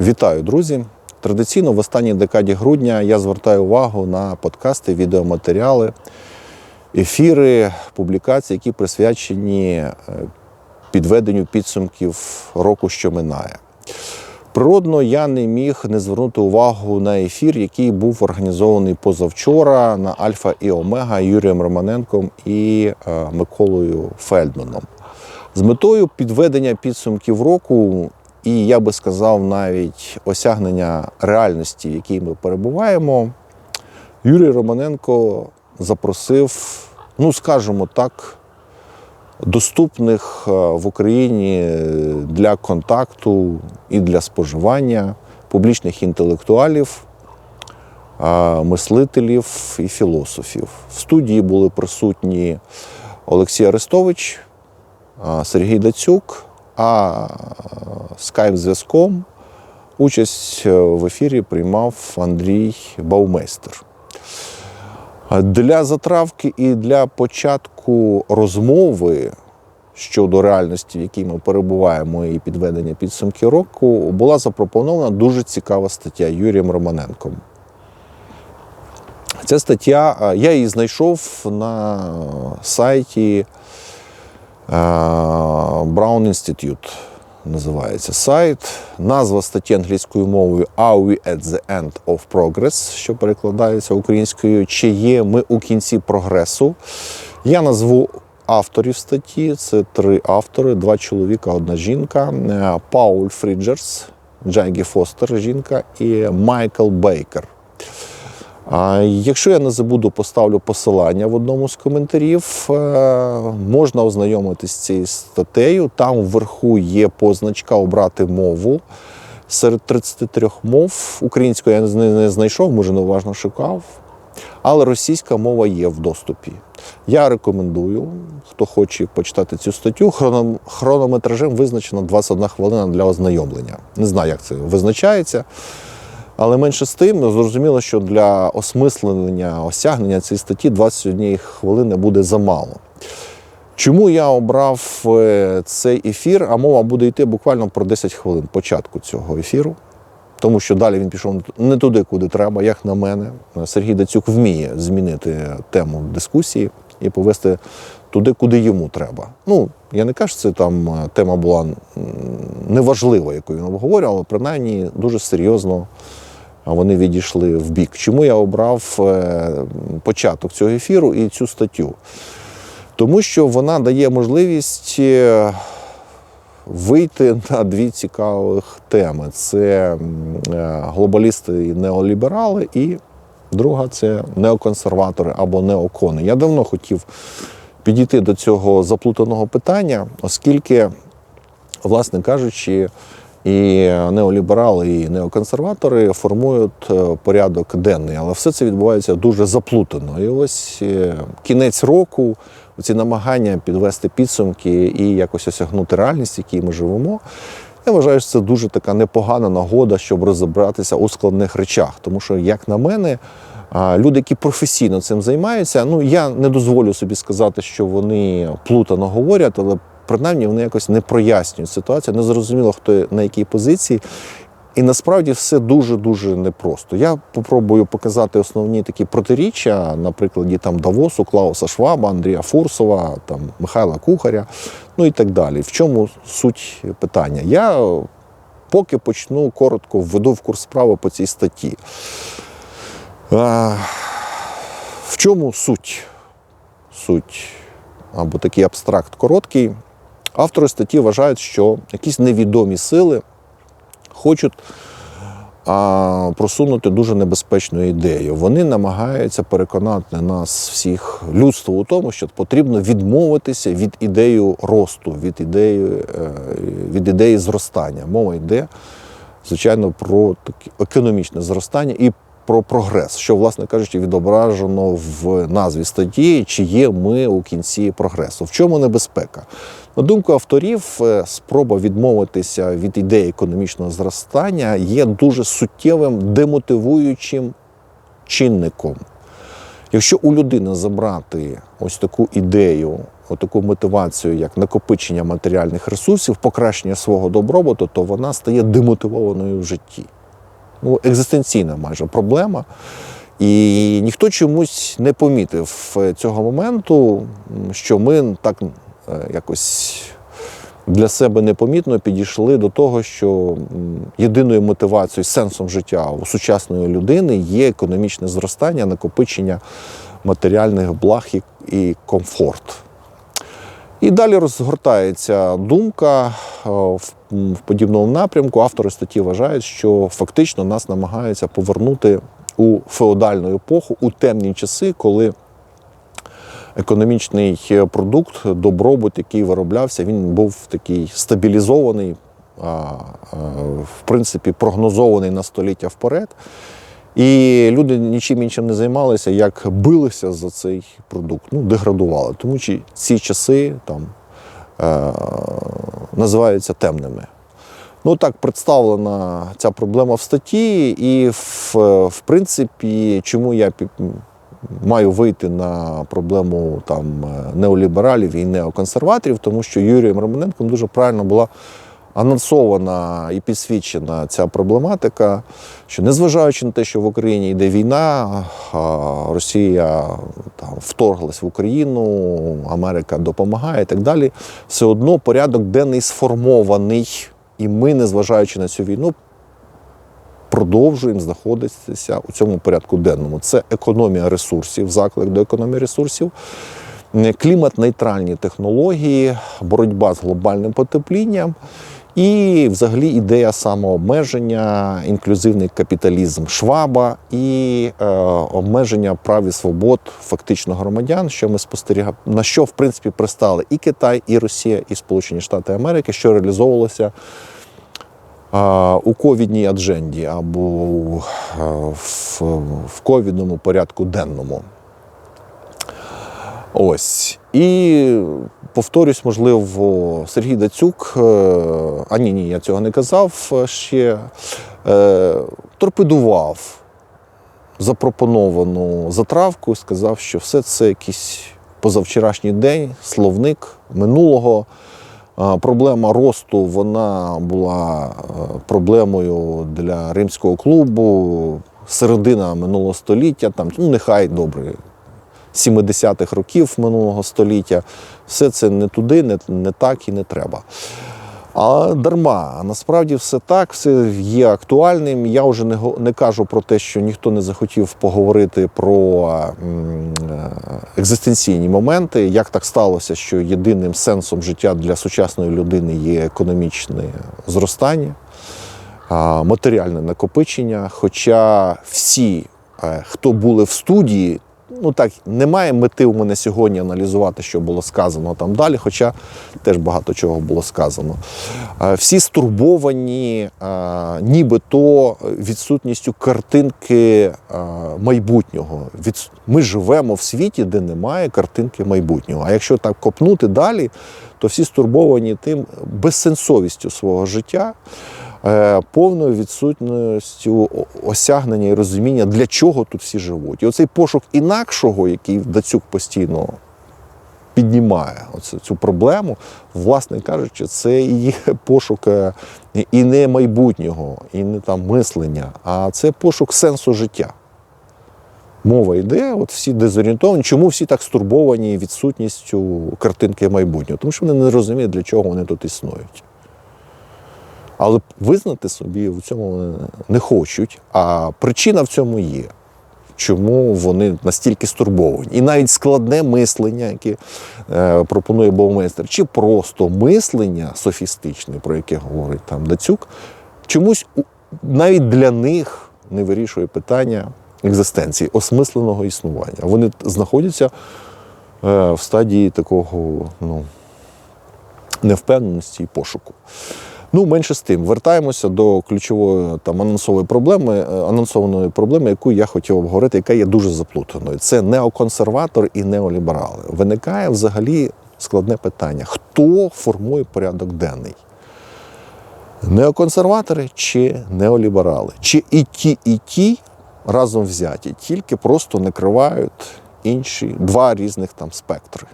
Вітаю, друзі! Традиційно в останній декаді грудня я звертаю увагу на подкасти, відеоматеріали, ефіри, публікації, які присвячені е, підведенню підсумків року, що минає. Природно, я не міг не звернути увагу на ефір, який був організований позавчора на Альфа і Омега Юрієм Романенком і е, Миколою Фельдманом. З метою підведення підсумків року, і я би сказав, навіть осягнення реальності, в якій ми перебуваємо, Юрій Романенко запросив, ну скажімо так, доступних е, в Україні для контакту і для споживання публічних інтелектуалів, е, мислителів і філософів. В студії були присутні Олексій Арестович, е, Сергій Дацюк, а скайп-зв'язком участь е, в ефірі приймав Андрій Баумейстер. Для затравки і для початку розмови щодо реальності, в якій ми перебуваємо, і підведення підсумки року, була запропонована дуже цікава стаття Юрієм Романенком. Ця стаття, е, я її знайшов на сайті Brown Institute. Називається сайт. Назва статті англійською мовою Are we at the end of progress, що перекладається українською, чи є ми у кінці прогресу. Я назву авторів статті. Це три автори: два чоловіка, одна жінка. Е, Пауль Фріджерс, Джайгі Фостер, жінка, і Майкл Бейкер. Якщо я не забуду, поставлю посилання в одному з коментарів. Е, Можна ознайомитись з цією статтею. Там вверху є позначка Обрати мову. Серед 33 мов українською я не знайшов, може неуважно шукав. Але російська мова є в доступі. Я рекомендую, хто хоче почитати цю статтю. Хронометражем визначено 21 хвилина для ознайомлення. Не знаю, як це визначається. Але менше з тим, зрозуміло, що для осмислення, осягнення цієї статті 21 хвилини буде замало. Чому я обрав е, цей ефір, а мова буде йти буквально про 10 хвилин початку цього ефіру, тому що далі він пішов не туди, куди треба, як на мене. Сергій Дацюк вміє змінити тему дискусії і повести туди, куди йому треба. Ну, я не кажу, що це там е, тема була неважлива, яку він обговорював, але принаймні дуже серйозно вони відійшли в бік. Чому я обрав е, початок цього ефіру і цю статтю? Тому що вона дає можливість е, вийти на дві цікавих теми: це е, глобалісти і неоліберали, і друга це неоконсерватори або неокони. Я давно хотів підійти до цього заплутаного питання, оскільки, власне кажучи, і неоліберали, і неоконсерватори формують е, порядок денний, але все це відбувається дуже заплутано. І ось е, кінець року, ці намагання підвести підсумки і якось осягнути реальність, в якій ми живемо. Я вважаю, що це дуже така непогана нагода, щоб розібратися у складних речах. Тому що, як на мене, люди, які професійно цим займаються, ну я не дозволю собі сказати, що вони плутано говорять, але принаймні вони якось не прояснюють ситуацію, не зрозуміло, хто на якій позиції. І насправді все дуже-дуже непросто. Я попробую показати основні такі протиріччя, на прикладі там Давосу, Клауса Шваба, Андрія Фурсова, там Михайла Кухаря, ну і так далі. В чому суть питання? Я поки почну коротко введу в курс справи по цій статті. В чому суть? Суть або такий абстракт короткий. Автори статті вважають, що якісь невідомі сили хочуть а, просунути дуже небезпечну ідею. Вони намагаються переконати нас, всіх людство у тому, що потрібно відмовитися від ідеї росту, від ідеї, е, від ідеї зростання. Мова йде, звичайно, про таке економічне зростання і про прогрес, що, власне кажучи, відображено в назві статті, чи є ми у кінці прогресу. В чому небезпека? На думку авторів, е, спроба відмовитися від ідеї економічного зростання є дуже суттєвим демотивуючим чинником. Якщо у людини забрати ось таку ідею таку мотивацію, як накопичення матеріальних ресурсів, покращення свого добробуту, то вона стає демотивованою в житті. Ну, екзистенційна майже проблема. І ніхто чомусь не помітив цього моменту, що ми так е, якось для себе непомітно підійшли до того, що єдиною мотивацією, сенсом життя у сучасної людини є економічне зростання, накопичення матеріальних благ і комфорт. І далі розгортається думка е, в, подібному напрямку. Автори статті вважають, що фактично нас намагаються повернути у феодальну епоху, у темні часи, коли економічний продукт, добробут, який вироблявся, він був такий стабілізований, в принципі, прогнозований на століття вперед. І люди нічим іншим не займалися, як билися за цей продукт, ну, деградували. Тому що ці часи там е, називаються темними. Ну так представлена ця проблема в статті, і в, в принципі, чому я маю вийти на проблему там неолібералів і неоконсерваторів, тому що Юрієм Романенком дуже правильно була анонсована і підсвідчена ця проблематика, що незважаючи на те, що в Україні йде війна, Росія там вторглась в Україну, Америка допомагає і так далі, все одно порядок денний сформований, і ми, незважаючи на цю війну, продовжуємо знаходитися у цьому порядку денному. Це економія ресурсів, заклик до економії ресурсів, клімат-нейтральні технології, боротьба з глобальним потеплінням. І, взагалі, ідея самообмеження, інклюзивний капіталізм Шваба і е, обмеження прав і свобод фактично громадян, що ми спостерігаємо, на що в принципі пристали і Китай, і Росія, і Сполучені Штати Америки, що реалізовувалося а, у ковідній адженді або в, в ковідному порядку денному. Ось. І повторюсь, можливо, Сергій Дацюк, е, а ні, ні, я цього не казав е, ще, е, торпедував запропоновану затравку і сказав, що все це якийсь позавчорашній день, словник минулого. Проблема росту вона була проблемою для римського клубу, середина минулого століття, там, ну нехай добре, 70-х років минулого століття. Все це не туди, не, не так і не треба. А дарма, насправді все так, все є актуальним. Я вже не, не кажу про те, що ніхто не захотів поговорити про е, екзистенційні моменти. Як так сталося, що єдиним сенсом життя для сучасної людини є економічне зростання, матеріальне накопичення. Хоча всі, е, хто були в студії, ну так, немає мети у мене сьогодні аналізувати, що було сказано там далі, хоча теж багато чого було сказано. Е, Всі стурбовані е, нібито відсутністю картинки е, майбутнього. Ми живемо в світі, де немає картинки майбутнього. А якщо так копнути далі, то всі стурбовані тим безсенсовістю свого життя. Е, Повною відсутністю осягнення і розуміння, для чого тут всі живуть. І оцей пошук інакшого, який Дацюк постійно піднімає оцю, цю проблему, власне кажучи, це і пошук е, і не майбутнього, і не там мислення, а це пошук сенсу життя. Мова йде, от всі дезорієнтовані. Чому всі так стурбовані відсутністю картинки майбутнього? Тому що вони не розуміють, для чого вони тут існують. Але визнати собі в цьому не хочуть. А причина в цьому є. Чому вони настільки стурбовані? І навіть складне мислення, яке е, пропонує Бовмейстер, чи просто мислення софістичне, про яке говорить там Дацюк, чомусь навіть для них не вирішує питання екзистенції, осмисленого існування. Вони знаходяться е, в стадії такого ну, невпевненості і пошуку. Ну, менше з тим, вертаємося до ключової там анонсової проблеми, е, анонсованої проблеми, яку я хотів обговорити, яка є дуже заплутаною. Це неоконсерватор і неоліберали. Виникає взагалі складне питання: хто формує порядок денний? Неоконсерватори чи неоліберали? Чи і ті, і ті разом взяті, тільки просто накривають інші два різних там спектри.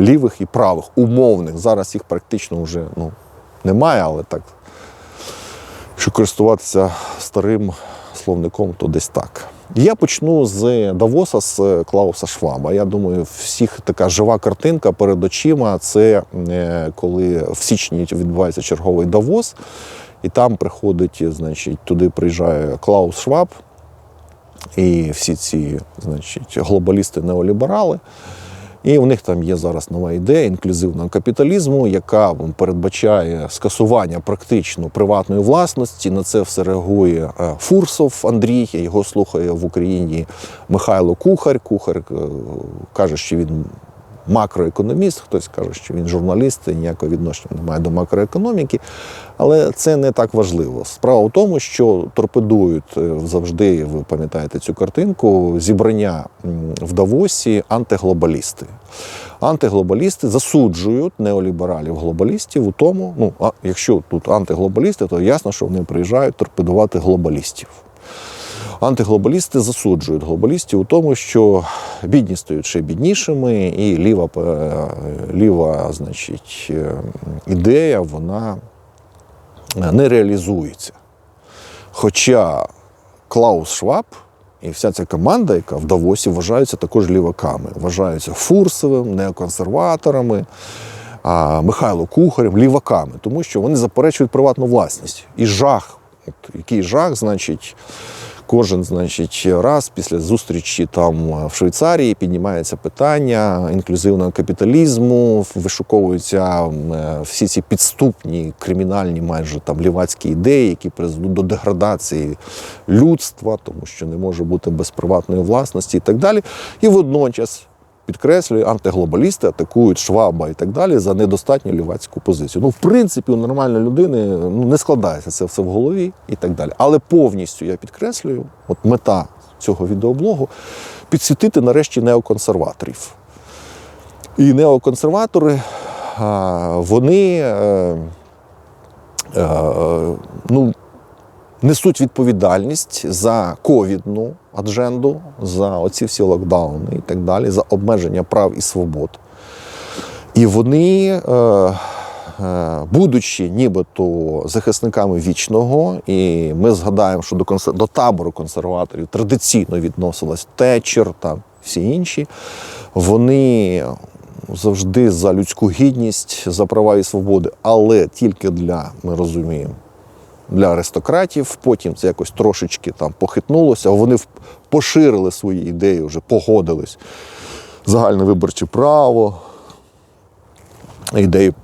лівих і правих, умовних. Зараз їх практично вже ну, немає, але так. Якщо користуватися старим словником, то десь так. Я почну з Давоса, з Клауса Шваба. Я думаю, всіх така жива картинка перед очима. Це е, коли в січні відбувається черговий Давос, і там приходить, значить, туди приїжджає Клаус Шваб і всі ці, значить, глобалісти-неоліберали. І у них там є зараз нова ідея інклюзивного капіталізму, яка передбачає скасування практично приватної власності. На це все реагує е, Фурсов Андрій. Його слухає в Україні Михайло Кухар. Кухар е, каже, що він макроекономіст, хтось каже, що він журналіст, і ніякого відношення не має до макроекономіки. Але це не так важливо. Справа в тому, що торпедують е, завжди, ви пам'ятаєте цю картинку, зібрання в Давосі антиглобалісти. Антиглобалісти засуджують неолібералів глобалістів у тому, ну а якщо тут антиглобалісти, то ясно, що вони приїжджають торпедувати глобалістів. Антиглобалісти засуджують глобалістів у тому, що бідні стають ще біднішими, і ліва, е, ліва значить, е, ідея вона не реалізується. Хоча Клаус Шваб і вся ця команда, яка в Давосі вважаються також ліваками, вважаються Фурсовим, неоконсерваторами, Михайло Кухарем, ліваками, тому що вони заперечують приватну власність. І жах, от який жах, значить, кожен значить, раз після зустрічі там в Швейцарії піднімається питання інклюзивного капіталізму, вишуковуються е, всі ці підступні кримінальні майже там лівацькі ідеї, які призведуть до деградації людства, тому що не може бути без приватної власності і так далі. І водночас. Підкреслюю, антиглобалісти атакують Шваба і так далі за недостатню лівацьку позицію. Ну, в принципі, у нормальної людини ну, не складається це все в голові і так далі. Але повністю я підкреслюю, от мета цього відеоблогу підсвітити нарешті неоконсерваторів. І неоконсерватори, вони е, е, ну, несуть відповідальність за ковідну адженду, за оці всі локдауни і так далі, за обмеження прав і свобод. І вони, е, е, будучи нібито захисниками вічного, і ми згадаємо, що до, консер... до табору консерваторів традиційно відносилась Тетчер та всі інші, вони завжди за людську гідність, за права і свободи, але тільки для, ми розуміємо, для аристократів. Потім це якось трошечки там похитнулося. Вони поширили свої ідеї, вже погодились. Загальне виборче право, ідеї е,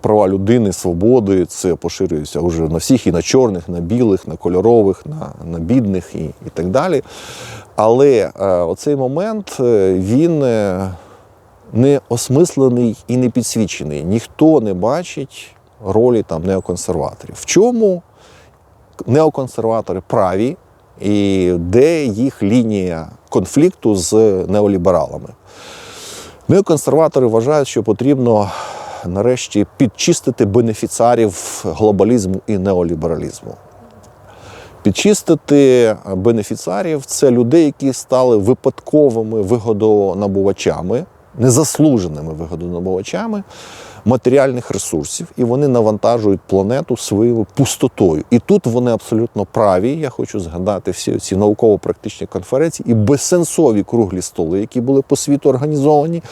права людини, свободи. Це поширюється вже на всіх, і на чорних, на білих, на кольорових, на, на бідних і, і так далі. Але е, оцей момент е, він. е, не осмислений і не підсвічений. Ніхто не бачить ролі там неоконсерваторів. В чому неоконсерватори праві і де їх лінія конфлікту з неолібералами? Неоконсерватори вважають, що потрібно нарешті підчистити бенефіціарів глобалізму і неолібералізму. Підчистити бенефіціарів це людей, які стали випадковими вигодонабувачами, незаслуженими вигодонабувачами матеріальних ресурсів, і вони навантажують планету своєю пустотою. І тут вони абсолютно праві. Я хочу згадати всі ці науково-практичні конференції і безсенсові круглі столи, які були по світу організовані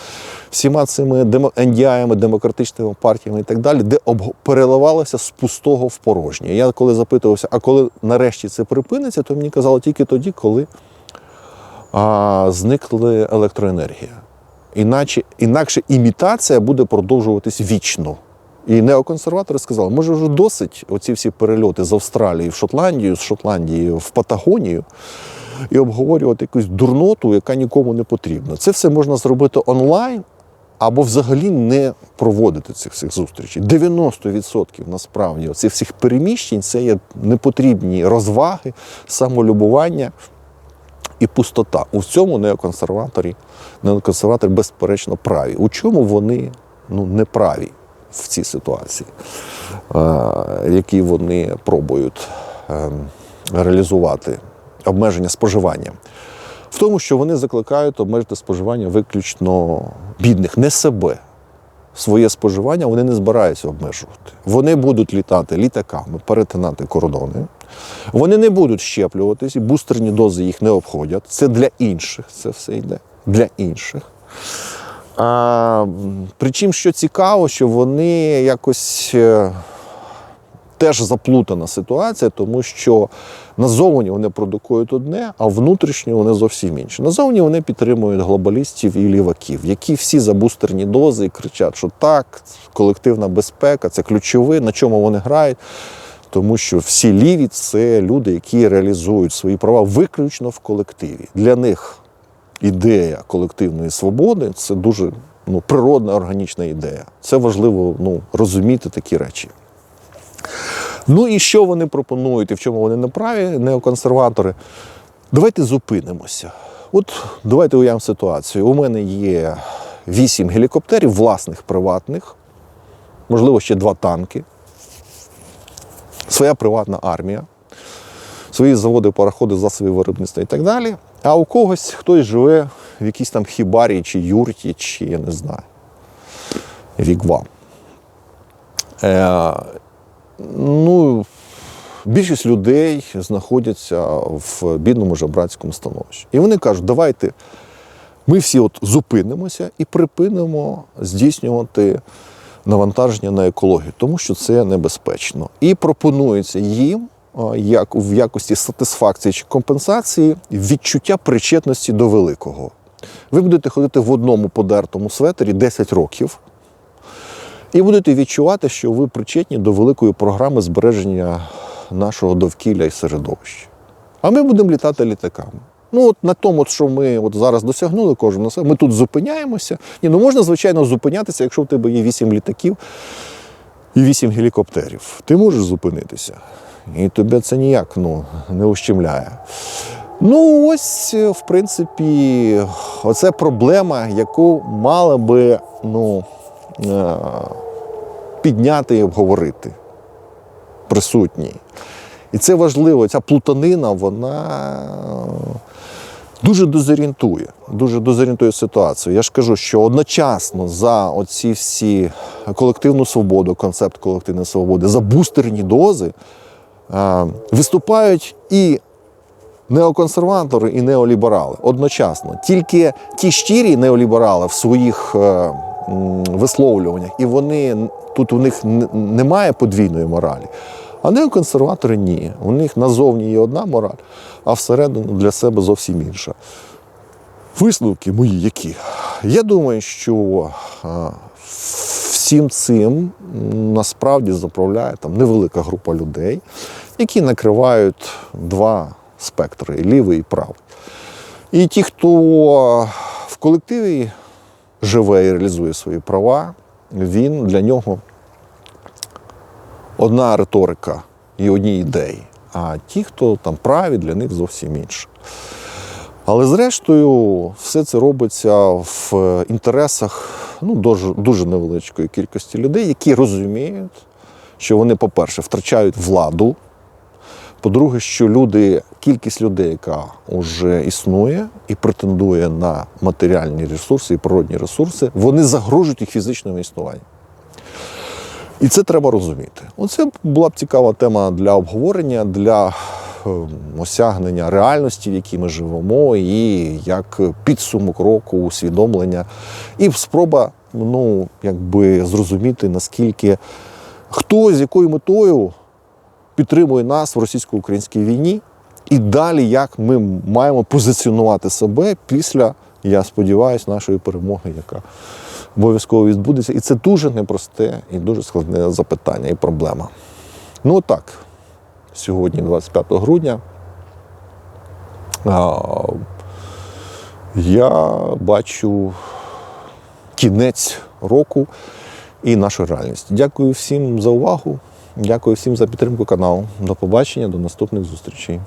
всіма цими демо- NDI-ами, демократичними партіями і так далі, де переливалося з пустого в порожнє. Я коли запитувався, а коли нарешті це припиниться, то мені казали тільки тоді, коли а, зникла електроенергія. Іначе, інакше імітація буде продовжуватись вічно. І неоконсерватори сказали, може вже досить оці всі перельоти з Австралії в Шотландію, з Шотландії в Патагонію і обговорювати якусь дурноту, яка нікому не потрібна. Це все можна зробити онлайн або взагалі не проводити цих всіх зустрічей. 90% насправді цих всіх переміщень це є непотрібні розваги, самолюбування і пустота. У цьому неоконсерваторі, неоконсерватори безперечно праві. У чому вони ну, не праві в цій ситуації, які вони пробують е, реалізувати обмеження споживання. в тому, що вони закликають обмежити споживання виключно бідних, не себе. Своє споживання вони не збираються обмежувати. Вони будуть літати літаками, перетинати кордони. Вони не будуть щеплюватись, бустерні дози їх не обходять. Це для інших, це все йде. Для інших. А, м, причому, що цікаво, що вони якось е, теж заплутана ситуація, тому що назовні вони продукують одне, а внутрішньо вони зовсім інші. Назовні вони підтримують глобалістів і ліваків, які всі за бустерні дози і кричать, що так, колективна безпека це ключове, на чому вони грають. Тому що всі ліві це люди, які реалізують свої права виключно в колективі. Для них ідея колективної свободи це дуже ну, природна органічна ідея. Це важливо ну, розуміти такі речі. Ну і що вони пропонують, і в чому вони не праві, неоконсерватори? Давайте зупинимося. От давайте уявимо ситуацію. У мене є вісім гелікоптерів, власних приватних, можливо, ще два танки, своя приватна армія, свої заводи, пароходи, засоби виробництва і так далі. А у когось хтось живе в якійсь там хібарі чи юрті, чи я не знаю, вігвам. Е, ну, більшість людей знаходяться в бідному жебрацькому становищі. І вони кажуть, давайте ми всі от зупинимося і припинимо здійснювати навантаження на екологію, тому що це небезпечно. І пропонується їм як в якості сатисфакції чи компенсації відчуття причетності до великого. Ви будете ходити в одному подертому светері 10 років, і будете відчувати, що ви причетні до великої програми збереження нашого довкілля і середовища. А ми будемо літати літаками. Ну, от на тому, що ми от зараз досягнули, кожен на себе, ми тут зупиняємося. Ні, ну можна, звичайно, зупинятися, якщо в тебе є 8 літаків і 8 гелікоптерів. Ти можеш зупинитися. І тебе це ніяк ну, не ущемляє. Ну, ось, в принципі, оце проблема, яку мали би ну, е, підняти і обговорити присутні. І це важливо, ця плутанина, вона дуже дезорієнтує, дуже дезорієнтує ситуацію. Я ж кажу, що одночасно за оці всі колективну свободу, концепт колективної свободи, за бустерні дози е, виступають і неоконсерватори, і неоліберали одночасно. Тільки ті щирі неоліберали в своїх е, висловлюваннях, і вони тут у них немає подвійної моралі. А неоконсерватори ні. У них назовні є одна мораль, а всередину для себе зовсім інша. Висновки мої які? Я думаю, що всім цим насправді заправляє там невелика група людей, які накривають два спектри лівий і правий. І ті, хто в колективі живе і реалізує свої права, він для нього одна риторика і одні ідеї. А ті, хто там праві, для них зовсім інше. Але зрештою, все це робиться в інтересах ну, дуже, дуже невеличкої кількості людей, які розуміють, що вони, по-перше, втрачають владу. По-друге, що люди, кількість людей, яка вже існує і претендує на матеріальні ресурси і природні ресурси, вони загрожують їх фізичному існуванню. І це треба розуміти. Оце була б цікава тема для обговорення, для е, осягнення реальності, в якій ми живемо, і як підсумок року, усвідомлення, і спроба ну, якби зрозуміти, наскільки хто з якою метою підтримує нас в російсько-українській війні, і далі як ми маємо позиціонувати себе після, я сподіваюся, нашої перемоги, яка обов'язково відбудеться. І це дуже непросте і дуже складне запитання і проблема. Ну так, сьогодні, 25 грудня, я бачу кінець року і нашу реальність. Дякую всім за увагу. Дякую всім за підтримку каналу. До побачення, до наступних зустрічей.